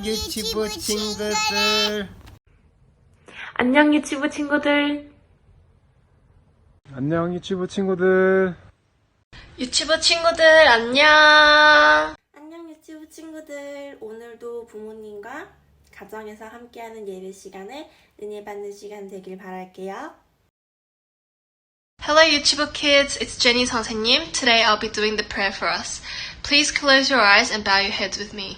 안녕 유치부 친구들. 안녕 유치부 친구들. 안녕 유치부 친구들. 유치부 친구들 안녕. 안녕 유튜브 친구들. 오늘도 부모님과 가정에서 함께하는 예배 시간에 은혜 받는 시간 되길 바랄게요. Hello YouTube kids, it's Jenny 선생님. Today I'll be doing the prayer for us. Please close your eyes and bow your heads with me.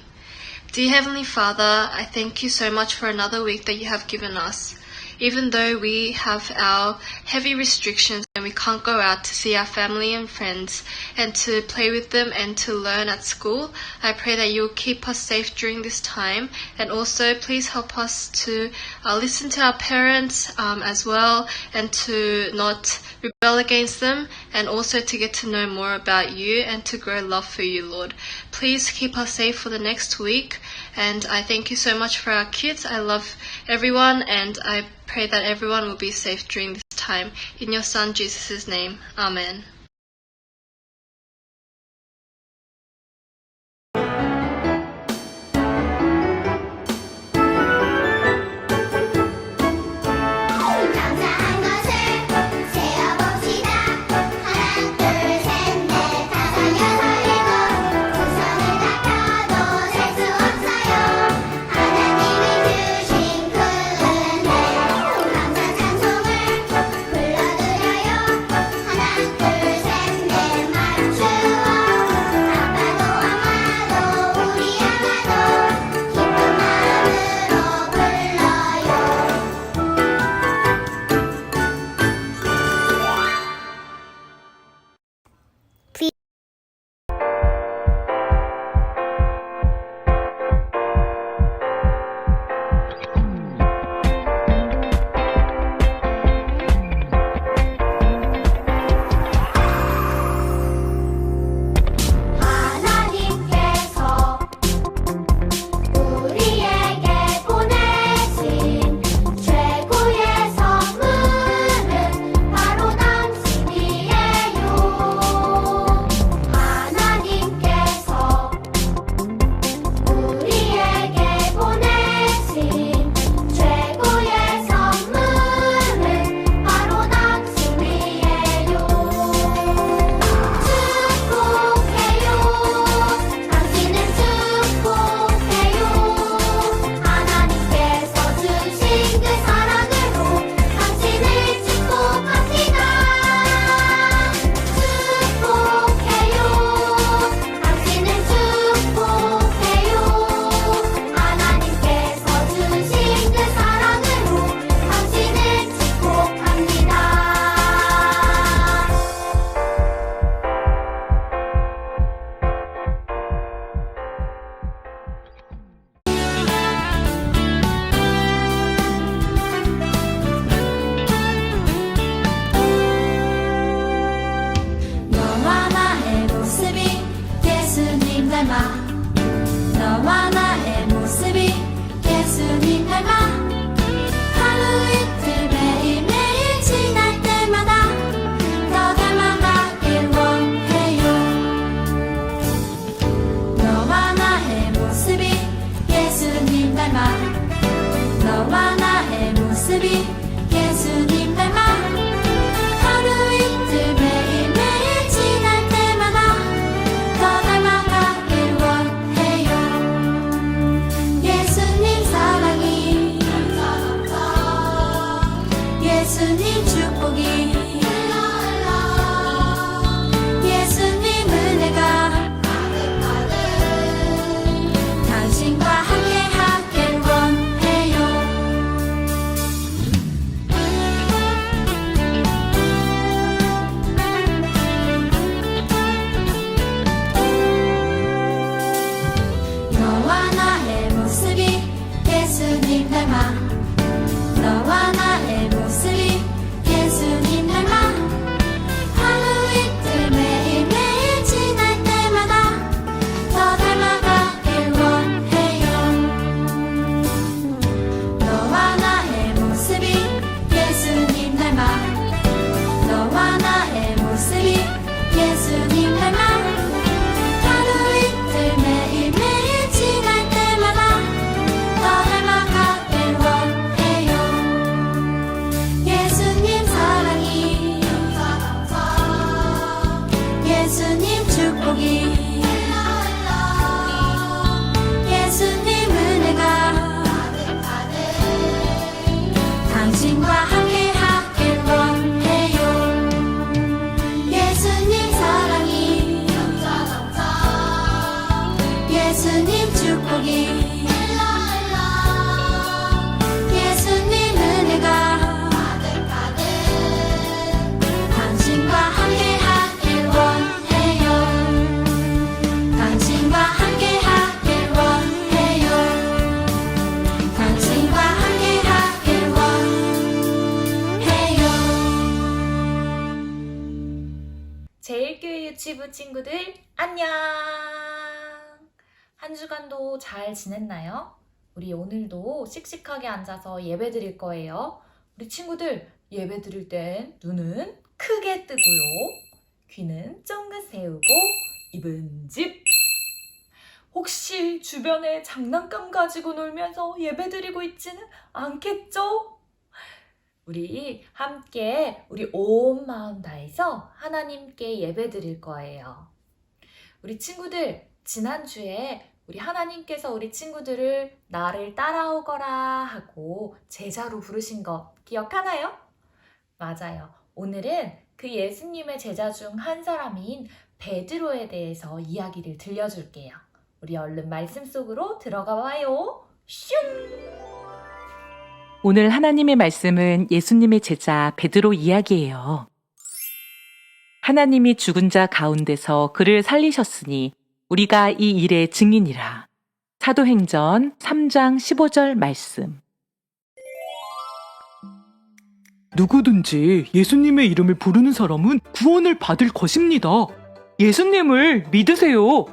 Dear Heavenly Father, I thank you so much for another week that you have given us. Even though we have our heavy restrictions and we can't go out to see our family and friends and to play with them and to learn at school, I pray that you will keep us safe during this time and also please help us to uh, listen to our parents um, as well and to not rebel against them and also to get to know more about you and to grow love for you, Lord. Please keep us safe for the next week and I thank you so much for our kids. I love everyone and I pray that everyone will be safe during this time. In your Son Jesus' name, Amen. 친구들 안녕! 한 주간도 잘 지냈나요? 우리 오늘도 씩씩하게 앉아서 예배 드릴 거예요. 우리 친구들 예배 드릴 땐 눈은 크게 뜨고요. 귀는 쫑긋 세우고 입은 집. 혹시 주변에 장난감 가지고 놀면서 예배 드리고 있지는 않겠죠? 우리 함께 우리 온 마음 다해서 하나님께 예배 드릴 거예요. 우리 친구들, 지난주에 우리 하나님께서 우리 친구들을 나를 따라오거라 하고 제자로 부르신 거 기억하나요? 맞아요. 오늘은 그 예수님의 제자 중 한 사람인 베드로에 대해서 이야기를 들려줄게요. 우리 얼른 말씀 속으로 들어가 봐요. 슝! 오늘 하나님의 말씀은 예수님의 제자 베드로 이야기예요. 하나님이 죽은 자 가운데서 그를 살리셨으니 우리가 이 일의 증인이라. 사도행전 3장 15절 말씀. 누구든지 예수님의 이름을 부르는 사람은 구원을 받을 것입니다. 예수님을 믿으세요.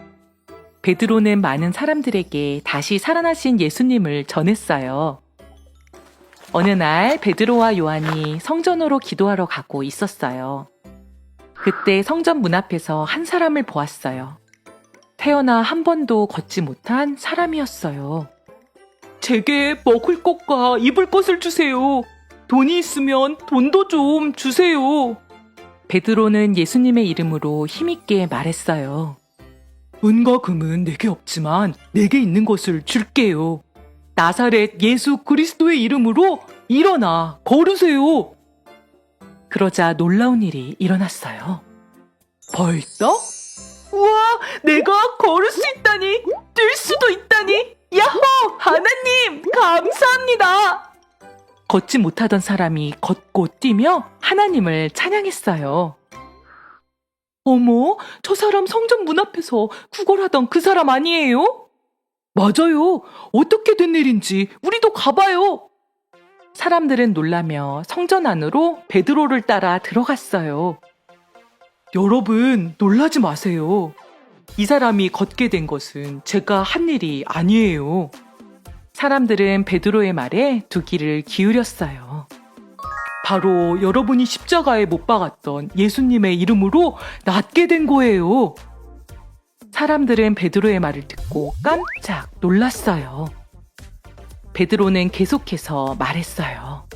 베드로는 많은 사람들에게 다시 살아나신 예수님을 전했어요. 어느 날 베드로와 요한이 성전으로 기도하러 가고 있었어요. 그때 성전 문 앞에서 한 사람을 보았어요. 태어나 한 번도 걷지 못한 사람이었어요. 제게 먹을 것과 입을 것을 주세요. 돈이 있으면 돈도 좀 주세요. 베드로는 예수님의 이름으로 힘있게 말했어요. 은과 금은 내게 없지만 내게 있는 것을 줄게요. 나사렛 예수 그리스도의 이름으로 일어나 걸으세요. 그러자 놀라운 일이 일어났어요. 벌떡? 우와, 내가 걸을 수 있다니, 뛸 수도 있다니, 야호! 하나님, 감사합니다! 걷지 못하던 사람이 걷고 뛰며 하나님을 찬양했어요. 어머, 저 사람 성전 문 앞에서 구걸하던 그 사람 아니에요? 맞아요. 어떻게 된 일인지 우리도 가봐요. 사람들은 놀라며 성전 안으로 베드로를 따라 들어갔어요. 여러분, 놀라지 마세요. 이 사람이 걷게 된 것은 제가 한 일이 아니에요. 사람들은 베드로의 말에 두 귀를 기울였어요. 바로 여러분이 십자가에 못 박았던 예수님의 이름으로 낫게 된 거예요. 사람들은 베드로의 말을 듣고 깜짝 놀랐어요. 베드로는 계속해서 말했어요.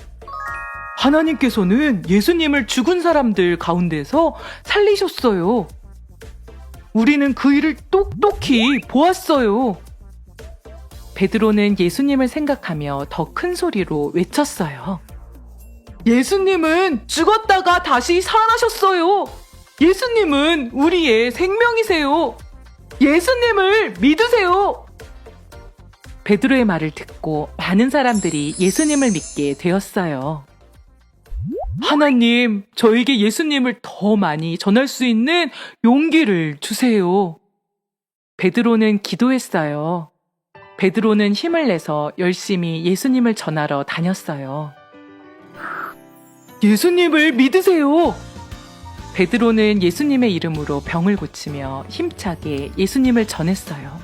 하나님께서는 예수님을 죽은 사람들 가운데서 살리셨어요. 우리는 그 일을 똑똑히 보았어요. 베드로는 예수님을 생각하며 더 큰 소리로 외쳤어요. 예수님은 죽었다가 다시 살아나셨어요. 예수님은 우리의 생명이세요. 예수님을 믿으세요. 베드로의 말을 듣고 많은 사람들이 예수님을 믿게 되었어요. 하나님, 저에게 예수님을 더 많이 전할 수 있는 용기를 주세요. 베드로는 기도했어요. 베드로는 힘을 내서 열심히 예수님을 전하러 다녔어요. 예수님을 믿으세요. 베드로는 예수님의 이름으로 병을 고치며 힘차게 예수님을 전했어요.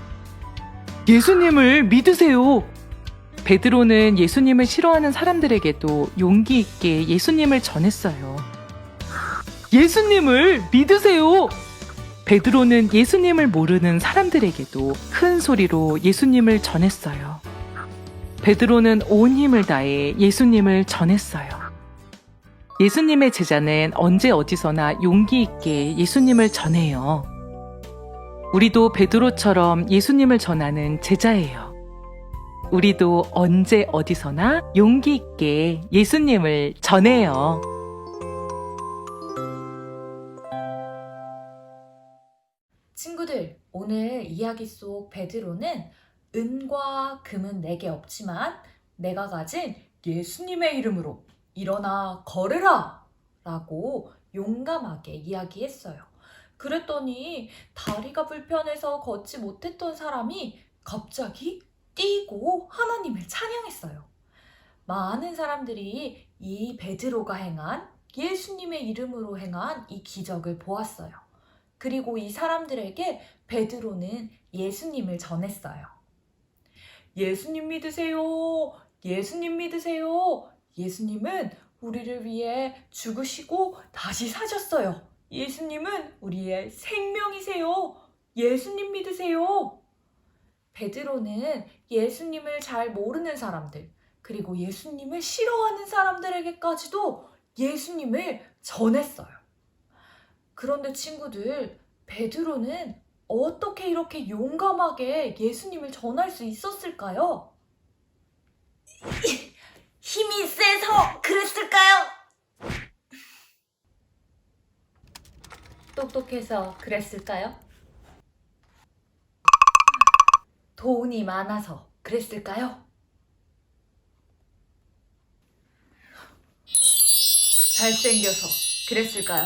예수님을 믿으세요. 베드로는 예수님을 싫어하는 사람들에게도 용기 있게 예수님을 전했어요. 예수님을 믿으세요. 베드로는 예수님을 모르는 사람들에게도 큰 소리로 예수님을 전했어요. 베드로는 온 힘을 다해 예수님을 전했어요. 예수님의 제자는 언제 어디서나 용기 있게 예수님을 전해요. 우리도 베드로처럼 예수님을 전하는 제자예요. 우리도 언제 어디서나 용기 있게 예수님을 전해요. 친구들, 오늘 이야기 속 베드로는 은과 금은 내게 없지만 내가 가진 예수님의 이름으로 일어나 걸으라! 라고 용감하게 이야기했어요. 그랬더니 다리가 불편해서 걷지 못했던 사람이 갑자기 뛰고 하나님을 찬양했어요. 많은 사람들이 이 베드로가 행한 예수님의 이름으로 행한 이 기적을 보았어요. 그리고 이 사람들에게 베드로는 예수님을 전했어요. 예수님 믿으세요. 예수님 믿으세요. 예수님은 우리를 위해 죽으시고 다시 사셨어요. 예수님은 우리의 생명이세요. 예수님 믿으세요. 베드로는 예수님을 잘 모르는 사람들, 그리고 예수님을 싫어하는 사람들에게까지도 예수님을 전했어요. 그런데 친구들, 베드로는 어떻게 이렇게 용감하게 예수님을 전할 수 있었을까요? 힘이 세서 그랬을까요? 똑똑해서 그랬을까요? 돈이 많아서 그랬을까요? 잘생겨서 그랬을까요?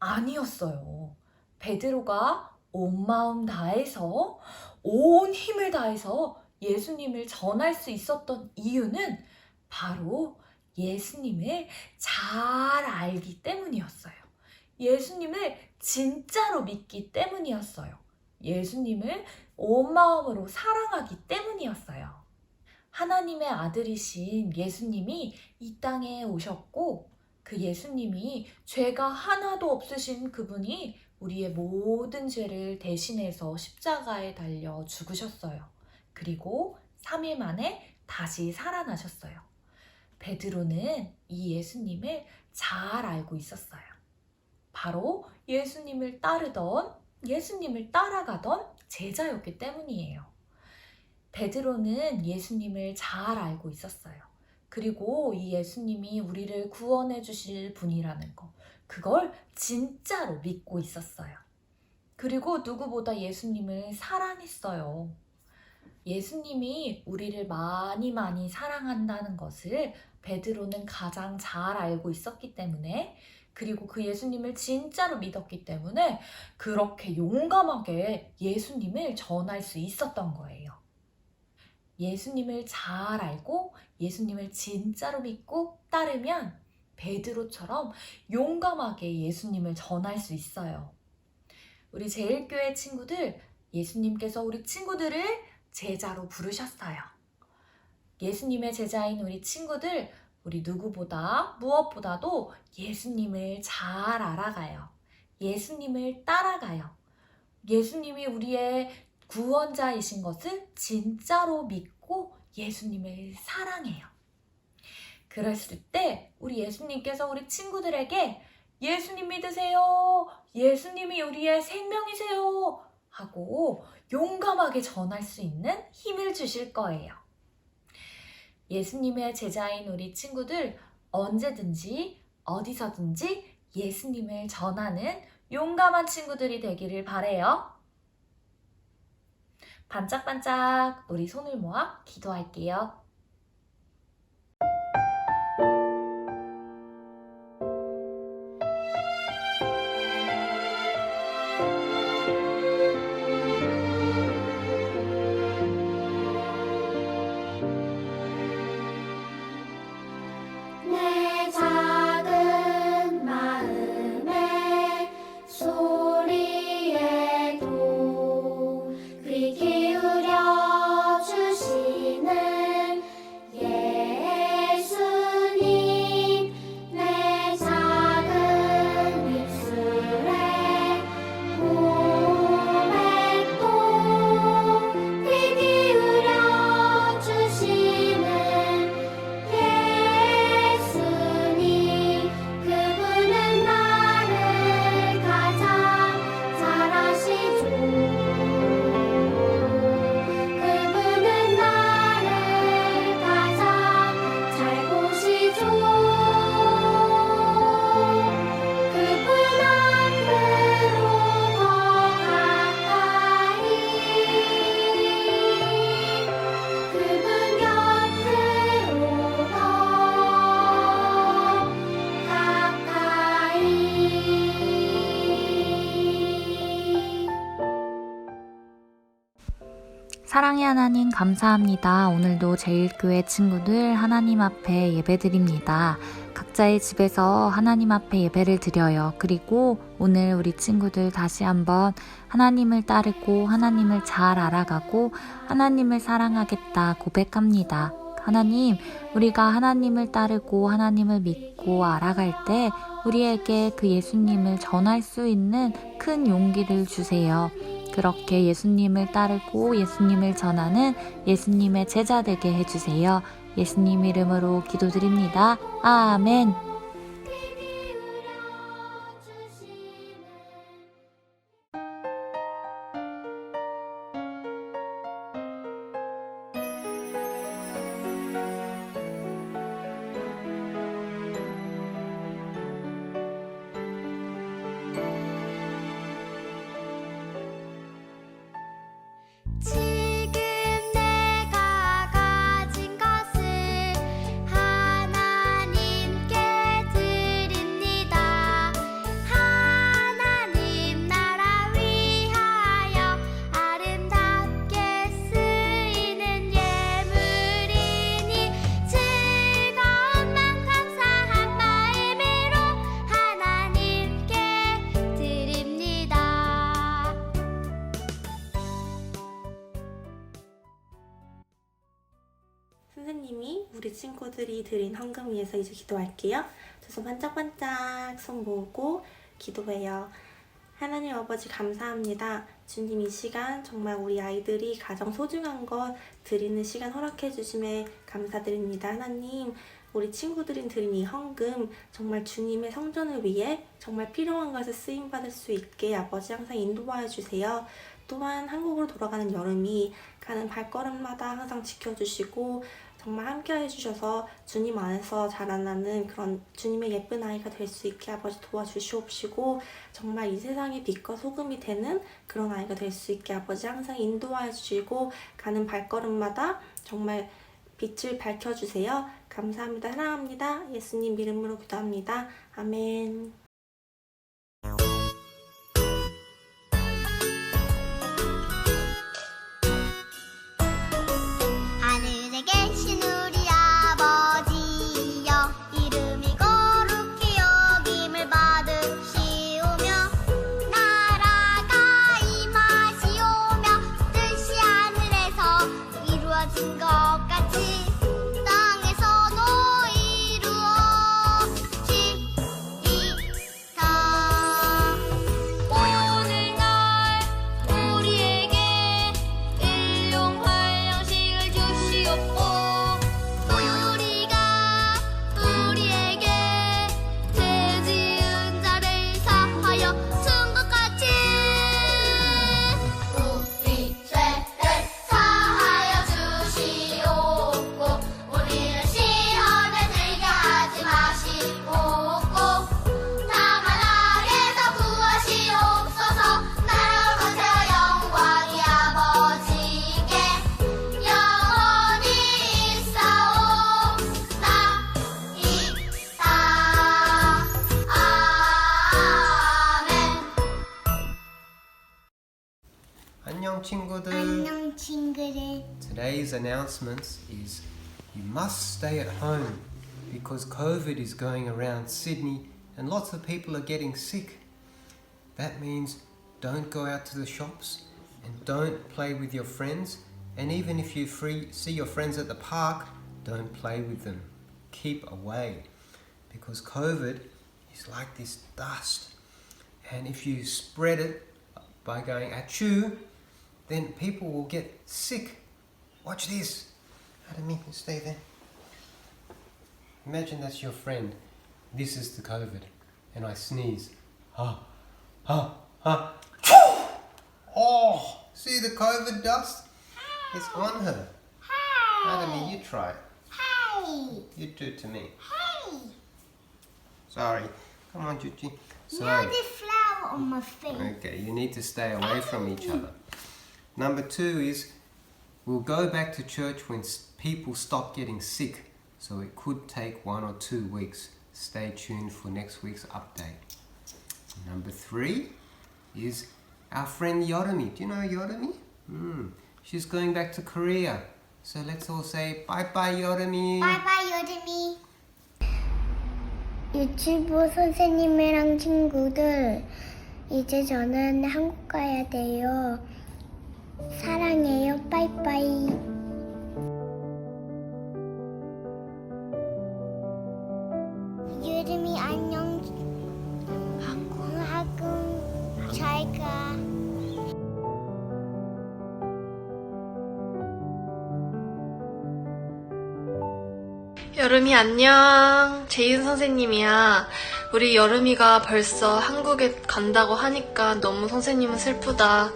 아니었어요. 베드로가 온 마음 다해서 온 힘을 다해서 예수님을 전할 수 있었던 이유는 바로 예수님을 잘 알기 때문이었어요. 예수님을 진짜로 믿기 때문이었어요. 예수님을 온 마음으로 사랑하기 때문이었어요. 하나님의 아들이신 예수님이 이 땅에 오셨고 그 예수님이 죄가 하나도 없으신 그분이 우리의 모든 죄를 대신해서 십자가에 달려 죽으셨어요. 그리고 3일 만에 다시 살아나셨어요. 베드로는 이 예수님을 잘 알고 있었어요. 바로 예수님을 따르던 예수님을 따라가던 제자였기 때문이에요. 베드로는 예수님을 잘 알고 있었어요. 그리고 이 예수님이 우리를 구원해 주실 분이라는 거, 그걸 진짜로 믿고 있었어요. 그리고 누구보다 예수님을 사랑했어요. 예수님이 우리를 많이 많이 사랑한다는 것을 베드로는 가장 잘 알고 있었기 때문에 그리고 그 예수님을 진짜로 믿었기 때문에 그렇게 용감하게 예수님을 전할 수 있었던 거예요. 예수님을 잘 알고 예수님을 진짜로 믿고 따르면 베드로처럼 용감하게 예수님을 전할 수 있어요. 우리 제일교회 친구들, 예수님께서 우리 친구들을 제자로 부르셨어요. 예수님의 제자인 우리 친구들, 우리 누구보다 무엇보다도 예수님을 잘 알아가요. 예수님을 따라가요. 예수님이 우리의 구원자이신 것을 진짜로 믿고 예수님을 사랑해요. 그랬을 때 우리 예수님께서 우리 친구들에게 예수님 믿으세요. 예수님이 우리의 생명이세요. 하고 용감하게 전할 수 있는 힘을 주실 거예요. 예수님의 제자인 우리 친구들 언제든지 어디서든지 예수님을 전하는 용감한 친구들이 되기를 바래요. 반짝반짝 우리 손을 모아 기도할게요. 사랑의 하나님 감사합니다. 오늘도 제일교회 친구들 하나님 앞에 예배드립니다. 각자 각자의 집에서 하나님 앞에 예배를 드려요. 그리고 오늘 우리 친구들 다시 한번 하나님을 따르고 하나님을 잘 알아가고 하나님을 사랑하겠다 고백합니다. 하나님, 우리가 하나님을 따르고 하나님을 믿고 알아갈 때 우리에게 그 예수님을 전할 수 있는 큰 용기를 주세요. 그렇게 예수님을 따르고 예수님을 전하는 예수님의 제자 되게 해주세요. 예수님 이름으로 기도드립니다. 아멘. 선생님이 우리 친구들이 드린 헌금 위해서 이제 기도할게요. 두 손 반짝반짝 손 모으고 기도해요. 하나님 아버지 감사합니다. 주님 이 시간 정말 우리 아이들이 가장 소중한 것 드리는 시간 허락해 주심에 감사드립니다. 하나님 우리 친구들이 드린 이 헌금 정말 주님의 성전을 위해 정말 필요한 것에 쓰임 받을 수 있게 아버지 항상 인도하여 주세요. 또한 한국으로 돌아가는 여름이 가는 발걸음마다 항상 지켜주시고 정말 함께 해주셔서 주님 안에서 자라나는 그런 주님의 예쁜 아이가 될 수 있게 아버지 도와주시옵시고 정말 이 세상의 빛과 소금이 되는 그런 아이가 될 수 있게 아버지 항상 인도하여 주시고 가는 발걸음마다 정말 빛을 밝혀주세요. 감사합니다. 사랑합니다. 예수님 이름으로 기도합니다. 아멘. Announcement is you must stay at home because COVID is going around Sydney and lots of people are getting sick. That means don't go out to the shops and don't play with your friends. And even if you free, see your friends at the park, don't play with them. Keep away because COVID is like this dust. And if you spread it by going achoo, then people will get sick. Watch this. Adam, you stay there. Imagine that's your friend. This is the COVID, and I sneeze. Ha, ha, ha. Oh, see the COVID dust? It's on her. Adam, you try it. Hey You do it to me. Hey Sorry. Come on, Juji. So, Now the flower on my face okay, you need to stay away from each other. Number two is we'll go back to church when s- people stop getting sick. So it could take one or two weeks. Stay tuned for next week's update. Number three is our friend Yodomi. Do you know Yodomi? Hmm. She's going back to Korea. So let's all say bye bye, Yodomi. Bye bye Yodomi 유치부 선생님이랑 친구들, 이제 저는 한국 가야 돼요. 사랑해요. 빠이빠이. 유림이 여름이 안녕. 제인 선생님이야. 우리 여름이가 벌써 한국에 간다고 하니까 너무 선생님은 슬프다.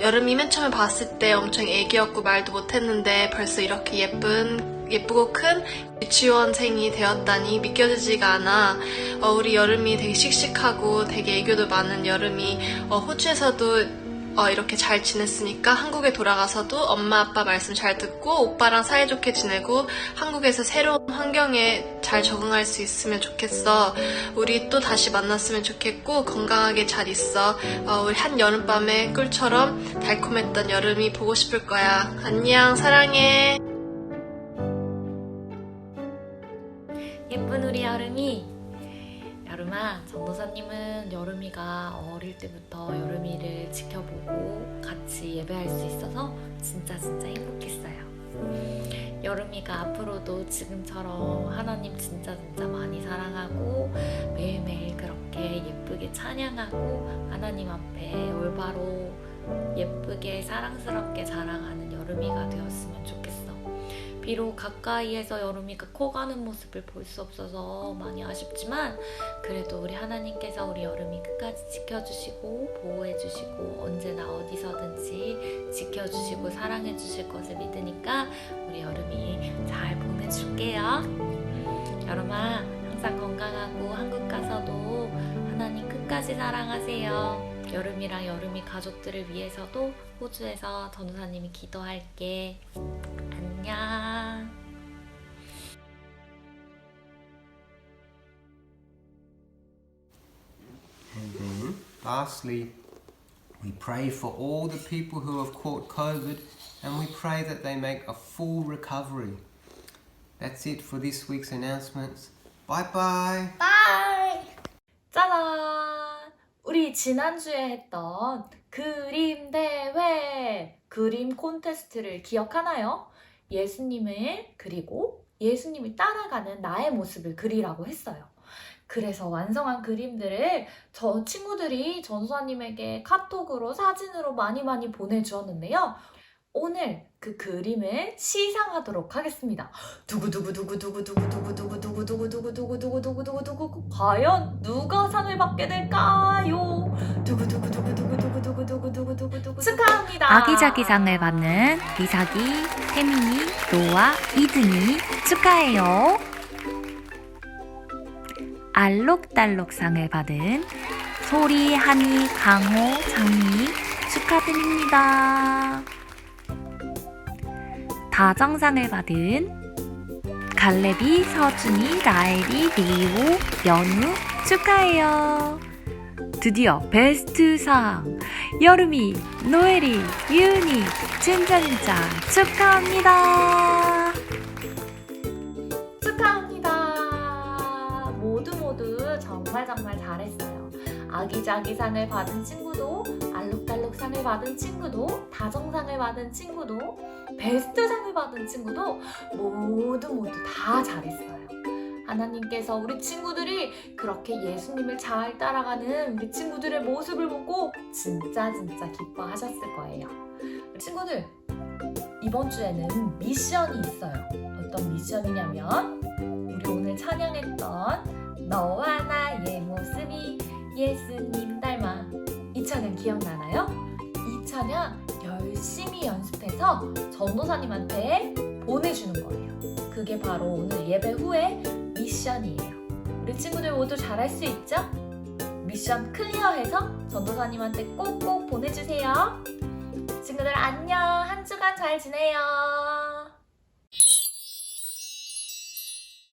여름이 맨 처음에 봤을 때 엄청 애기였고 말도 못했는데 벌써 이렇게 예쁜, 예쁘고 큰 유치원생이 되었다니 믿겨지지가 않아. 어, 우리 여름이 되게 씩씩하고 되게 애교도 많은 여름이 어, 호주에서도 어, 이렇게 잘 지냈으니까 한국에 돌아가서도 엄마 아빠 말씀 잘 듣고 오빠랑 사이좋게 지내고 한국에서 새로운 환경에 잘 적응할 수 있으면 좋겠어. 우리 또 다시 만났으면 좋겠고 건강하게 잘 있어. 어, 우리 한 여름밤의 꿀처럼 달콤했던 여름이 보고 싶을 거야. 안녕 사랑해. 예쁜 우리 여름이 여름아 전도사님은 여름이가 어릴 때부터 여름이를 지켜보고 같이 예배할 수 있어서 진짜 진짜 행복했어요. 여름이가 앞으로도 지금처럼 하나님 진짜 진짜 많이 사랑하고 매일매일 그렇게 예쁘게 찬양하고 하나님 앞에 올바로 예쁘게 사랑스럽게 자라가는 여름이가 되었으면 좋겠어 비록 가까이에서 여름이가 커가는 모습을 볼 수 없어서 많이 아쉽지만 그래도 우리 하나님께서 우리 여름이 끝까지 지켜주시고 보호해주시고 언제나 어디서든지 지켜주시고 사랑해주실 것을 믿으니까 우리 여름이 잘 보내줄게요. 여름아 항상 건강하고 한국 가서도 하나님 끝까지 사랑하세요. 여름이랑 여름이 가족들을 위해서도 호주에서 전우사님이 기도할게. 안녕. And then, lastly, we pray for all the people who have caught COVID and we pray that they make a full recovery. That's it for this week's announcements. Bye bye. 빠이. 짜잔! 우리 지난주에 했던 그림 대회, 그림 콘테스트를 기억하나요? 예수님을 그리고 예수님을 따라가는 나의 모습을 그리라고 했어요. 그래서 완성한 그림들을 저 친구들이 전수아님에게 카톡으로 사진으로 많이 많이 보내주었는데요. 오늘 그 그림을 시상하도록 하겠습니다. 두구두구두구두구두구두구두구두구두구두구두구두구두구 과연 누가 상을 받게 될까 아기자기상을 받는 미사기, 태민이, 노아, 이든이 축하해요. 알록달록상을 받은 소리, 한이, 강호, 장미 축하드립니다. 다정상을 받은 갈래비, 서준이, 라엘이, 리오, 연우 축하해요. 드디어 베스트상 여름이, 노엘이, 유은이, 진짜 진짜 축하합니다. 축하합니다. 모두 모두 정말 정말 잘했어요. 아기자기 상을 받은 친구도, 알록달록 상을 받은 친구도, 다정상을 받은 친구도, 베스트 상을 받은 친구도 모두 모두 다 잘했어요. 하나님께서 우리 친구들이 그렇게 예수님을 잘 따라가는 우리 친구들의 모습을 보고 진짜 진짜 기뻐하셨을 거예요. 친구들, 이번 주에는 미션이 있어요. 어떤 미션이냐면 우리 오늘 찬양했던 너와 나의 모습이 예수님 닮아 이 찬양 기억나나요? 이 찬양 열심히 연습해서 전도사님한테 보내주는 거예요. 그게 바로 오늘 예배 후에 미션이에요. 우리 친구들 모두 잘할 수 있죠? 미션 클리어해서 전도사님한테 꼭꼭 보내주세요. 친구들 안녕. 한 주간 잘 지내요.